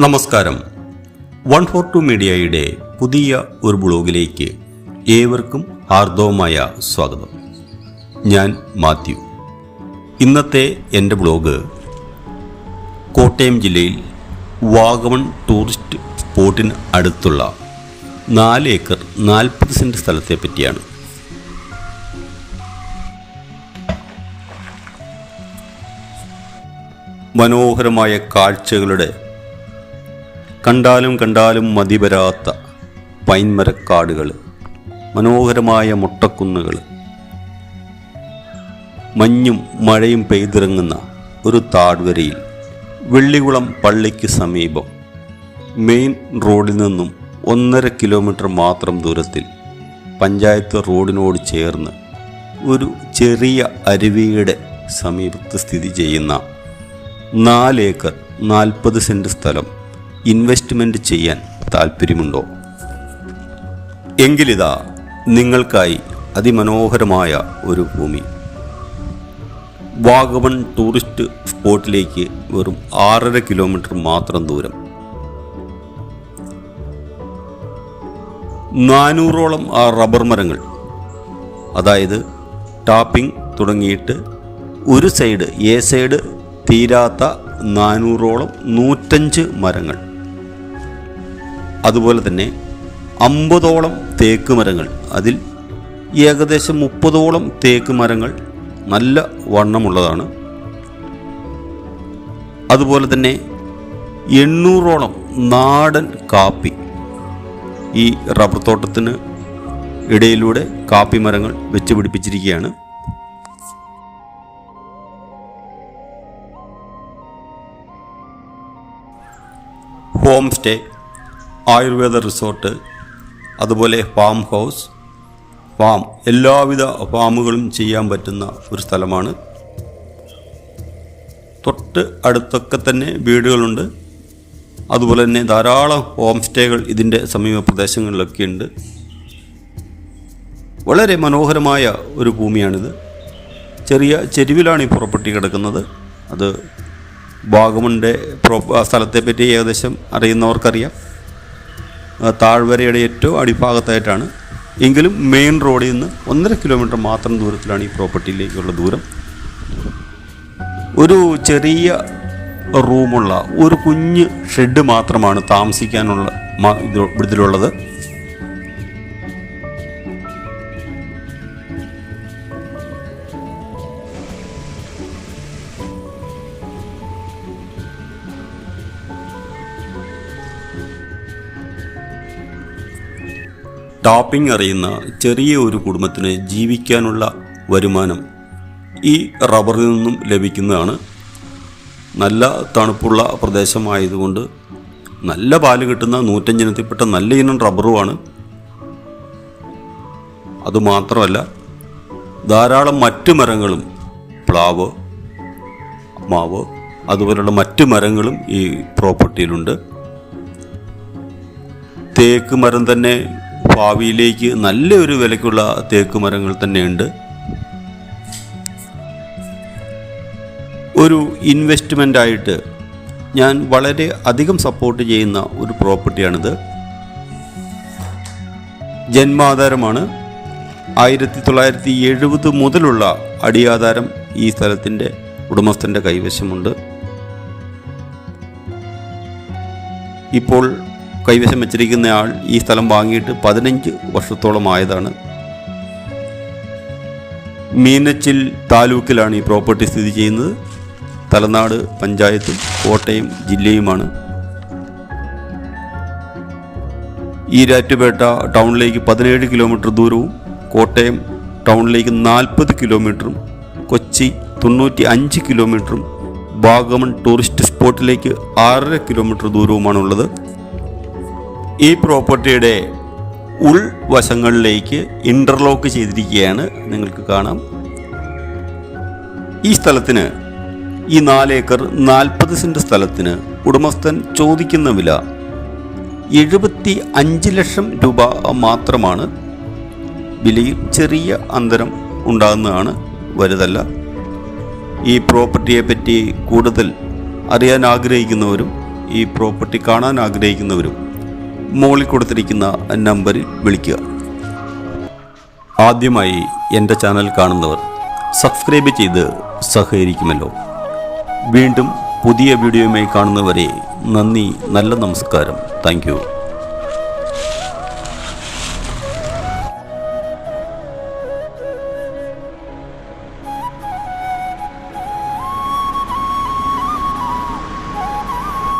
നമസ്കാരം. One four to മീഡിയയുടെ പുതിയ ഒരു ബ്ലോഗിലേക്ക് ഏവർക്കും ഹാർദവമായ സ്വാഗതം. ഞാൻ മാത്യു. ഇന്നത്തെ എന്റെ ബ്ലോഗ് കോട്ടയം ജില്ലയിൽ വാഗമൺ ടൂറിസ്റ്റ് സ്പോട്ടിന് അടുത്തുള്ള നാല് ഏക്കർ നാൽപ്പത് സെന്റ് സ്ഥലത്തെ പറ്റിയാണ്. മനോഹരമായ കാഴ്ചകളുടെ കണ്ടാലും കണ്ടാലും മതിവരാത്ത പൈൻമരക്കാടുകൾ മനോഹരമായ മുട്ടക്കുന്നുകൾ മഞ്ഞും മഴയും പെയ്തിറങ്ങുന്ന ഒരു താഴ്വരയിൽ വെള്ളികുളം പള്ളിക്ക് സമീപം മെയിൻ റോഡിൽ നിന്നും ഒന്നര കിലോമീറ്റർ മാത്രം ദൂരത്തിൽ പഞ്ചായത്ത് റോഡിനോട് ചേർന്ന് ഒരു ചെറിയ അരുവിയുടെ സമീപത്ത് സ്ഥിതി ചെയ്യുന്ന നാലേക്കർ നാൽപ്പത് സെന്റ് സ്ഥലം ഇൻവെസ്റ്റ്മെന്റ് ചെയ്യാൻ താല്പര്യമുണ്ടോ എങ്കിലിതാ നിങ്ങൾക്കായി അതിമനോഹരമായ ഒരു ഭൂമി. വാഗമൺ ടൂറിസ്റ്റ് സ്പോട്ടിലേക്ക് വെറും ആറര കിലോമീറ്റർ മാത്രം ദൂരം. നാനൂറോളം റബ്ബർ മരങ്ങൾ അതായത് ടാപ്പിംഗ് തുടങ്ങിയിട്ട് ഒരു സൈഡ് എ സൈഡ് തീരാത്ത നാനൂറോളം നൂറ്റഞ്ച് മരങ്ങൾ. അതുപോലെ തന്നെ അമ്പതോളം തേക്ക് മരങ്ങൾ അതിൽ ഏകദേശം മുപ്പതോളം തേക്ക് മരങ്ങൾ നല്ല വണ്ണമുള്ളതാണ്. അതുപോലെ തന്നെ എണ്ണൂറോളം നാടൻ കാപ്പി. ഈ റബ്ബർ തോട്ടത്തിന് ഇടയിലൂടെ കാപ്പി മരങ്ങൾ വെച്ച് പിടിപ്പിച്ചിരിക്കുകയാണ്. ഹോം സ്റ്റേ ആയുർവേദ റിസോർട്ട് അതുപോലെ ഫാം ഹൗസ്. ഫാം എല്ലാവിധ ഫാമുകളും ചെയ്യാൻ പറ്റുന്ന ഒരു സ്ഥലമാണ്. തൊട്ട് അടുത്തൊക്കെ തന്നെ വീടുകളുണ്ട്. അതുപോലെ തന്നെ ധാരാളം ഹോം സ്റ്റേകൾ ഇതിന്റെ സമീപ പ്രദേശങ്ങളിലൊക്കെ ഉണ്ട്. വളരെ മനോഹരമായ ഒരു ഭൂമിയാണിത്. ചെറിയ ചെരുവിലാണ് ഈ പ്രോപ്പർട്ടി കിടക്കുന്നത്. അത് വാഗമണിന്റെ സ്ഥലത്തെപ്പറ്റി ഏകദേശം അറിയുന്നവർക്കറിയാം. താഴ്വരയുടെ ഏറ്റവും അടിഭാഗത്തായിട്ടാണ്. എങ്കിലും മെയിൻ റോഡിൽ നിന്ന് ഒന്നര കിലോമീറ്റർ മാത്രം ദൂരത്തിലാണ് ഈ പ്രോപ്പർട്ടിയിലേക്കുള്ള ദൂരം. ഒരു ചെറിയ റൂമുള്ള ഒരു കുഞ്ഞ് ഷെഡ് മാത്രമാണ് താമസിക്കാനുള്ള ഇതിലുള്ളത് ടാപ്പിംഗ് അറിയുന്ന ചെറിയ ഒരു കുടുംബത്തിന് ജീവിക്കാനുള്ള വരുമാനം ഈ റബ്ബറിൽ നിന്നും ലഭിക്കുന്നതാണ്. നല്ല തണുപ്പുള്ള പ്രദേശമായതുകൊണ്ട് നല്ല പാൽ കിട്ടുന്ന നൂറ്റഞ്ചിനത്തിൽപ്പെട്ട നല്ല ഇനം റബ്ബറുമാണ്. അതുമാത്രമല്ല ധാരാളം മറ്റു മരങ്ങളും പ്ലാവ് മാവ് അതുപോലുള്ള മറ്റു മരങ്ങളും ഈ പ്രോപ്പർട്ടിയിലുണ്ട്. തേക്ക് മരം തന്നെ ഭാവിയിലേക്ക് നല്ലൊരു വിലയ്ക്കുള്ള തേക്ക് മരങ്ങൾ തന്നെയുണ്ട്. ഒരു ഇൻവെസ്റ്റ്മെന്റ് ആയിട്ട് ഞാൻ വളരെ അധികം സപ്പോർട്ട് ചെയ്യുന്ന ഒരു പ്രോപ്പർട്ടിയാണിത്. ജന്മാധാരമാണ്. ആയിരത്തി തൊള്ളായിരത്തി എഴുപത് മുതലുള്ള അടിയാധാരം ഈ സ്ഥലത്തിന്റെ ഉടമസ്ഥന്റെ കൈവശമുണ്ട്. ഇപ്പോൾ കൈവശം വെച്ചിരിക്കുന്നയാൾ ഈ സ്ഥലം വാങ്ങിയിട്ട് പതിനഞ്ച് വർഷത്തോളം ആയതാണ്. മീനച്ചിൽ താലൂക്കിലാണ് ഈ പ്രോപ്പർട്ടി സ്ഥിതി ചെയ്യുന്നത്. തലനാട് പഞ്ചായത്തും കോട്ടയം ജില്ലയുമാണ്. ഈരാറ്റുപേട്ട ടൗണിലേക്ക് പതിനേഴ് കിലോമീറ്റർ ദൂരവും കോട്ടയം ടൗണിലേക്ക് നാൽപ്പത് കിലോമീറ്ററും കൊച്ചി തൊണ്ണൂറ്റി അഞ്ച് കിലോമീറ്ററും വാഗമൺ ടൂറിസ്റ്റ് സ്പോട്ടിലേക്ക് ആറര കിലോമീറ്റർ ദൂരവുമാണുള്ളത്. ഈ പ്രോപ്പർട്ടിയുടെ ഉൾവശങ്ങളിലേക്ക് ഇന്റർലോക്ക് ചെയ്തിരിക്കുകയാണ് നിങ്ങൾക്ക് കാണാം. ഈ സ്ഥലത്തിന് ഈ നാലേക്കർ നാൽപ്പത് സെന്റ് സ്ഥലത്തിന് ഉടമസ്ഥൻ ചോദിക്കുന്ന വില എഴുപത്തി അഞ്ച് ലക്ഷം രൂപ മാത്രമാണ്. വിലയിൽ ചെറിയ അന്തരം ഉണ്ടാകുന്നതാണ് വലുതല്ല. ഈ പ്രോപ്പർട്ടിയെ പറ്റി കൂടുതൽ അറിയാൻ ആഗ്രഹിക്കുന്നവരും ഈ പ്രോപ്പർട്ടി കാണാൻ ആഗ്രഹിക്കുന്നവരും മുകളിൽ കൊടുത്തിരിക്കുന്ന നമ്പറിൽ വിളിക്കുക. ആദ്യമായി എന്റെ ചാനൽ കാണുന്നവർ സബ്സ്ക്രൈബ് ചെയ്ത് സഹകരിക്കുമല്ലോ. വീണ്ടും പുതിയ വീഡിയോയുമായി കാണുന്നവരെ നന്ദി നല്ല നമസ്കാരം. താങ്ക്